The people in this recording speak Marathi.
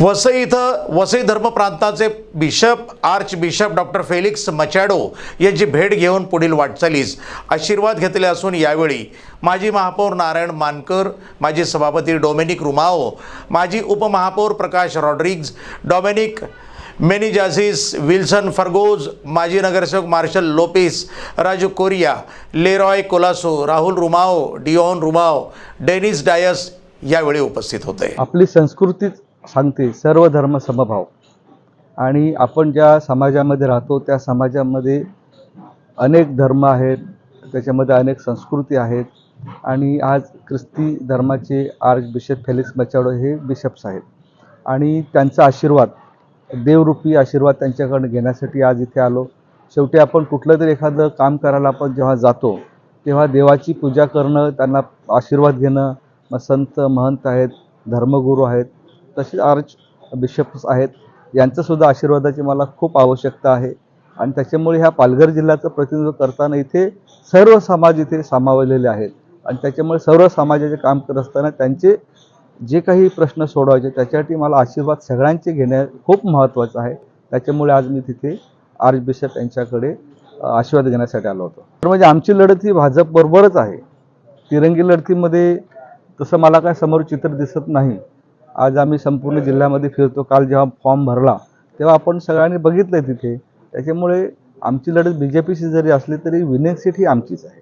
वसई इथं वसई धर्म प्रांताचे bishop archbishop doctor Felix Machado यांची भेट घेऊन पुढील वाटचालीस. आशीर्वाद घेतले असून यावेळी माजी महापौर नारायण मानकर माजी सभापती डोमेनिक रुमाओ माजी उपमहापौर प्रकाश रॉड्रिग्ज डॉमेनिक मेनिजाझिस विल्सन फर्गोज माजी नगरसेवक Marshall Lopes Raju Correa Leroy Colaco Rahul Rumao Dion Rumao Dennis Dias यावेळी उपस्थित होते. आपली संस्कृतीच सांगते सर्व धर्म समभाव. आणि आपण ज्या समाजामध्ये राहतो त्या समाजामध्ये अनेक धर्म आहेत त्याच्यामध्ये अनेक संस्कृती आहेत. आणि आज ख्रिस्ती धर्माचे आर्च बिशप फेलिक्स मचाडो हे बिशप्स आहेत. आणि त्यांचा आशीर्वाद देवरूपी आशीर्वाद त्यांच्याकडनं घेण्यासाठी आज इथे आलो. शेवटी आपण कुठलं तरी एखादं काम करायला आपण जेव्हा जातो तेव्हा देवाची पूजा करणं त्यांना आशीर्वाद घेणं. मग संत महंत आहेत धर्मगुरू आहेत. तसेच आर्च बिशप्स आहेत. यांचंसुद्धा आशीर्वादाची मला खूप आवश्यकता आहे. आणि त्याच्यामुळे ह्या पालघर जिल्ह्याचं प्रतिनिधित्व करताना इथे सर्व समाज इथे सामावलेले आहेत. आणि त्याच्यामुळे सर्व समाजाचे काम करत असताना त्यांचे जे काही प्रश्न सोडवायचे त्याच्यासाठी मला आशीर्वाद सगळ्यांचे घेणे खूप महत्त्वाचं आहे. त्याच्यामुळे आज मी तिथे आर्च बिशप यांच्याकडे आशीर्वाद घेण्यासाठी आलो होतो. तर म्हणजे आमची लढत ही भाजपबरोबरच आहे. तिरंगी लढतीमध्ये तसं मला काय समोर चित्र दिसत नाही. आज आम्ही संपूर्ण जिल्ह्यामध्ये फिरतो. काल जेव्हा फॉर्म भरला तेव्हा आपण सगळ्यांनी बघितलं तिथे. त्याच्यामुळे आमची लढत बी जे पीशी जरी असली तरी विनिंग सीट ही आमचीच आहे.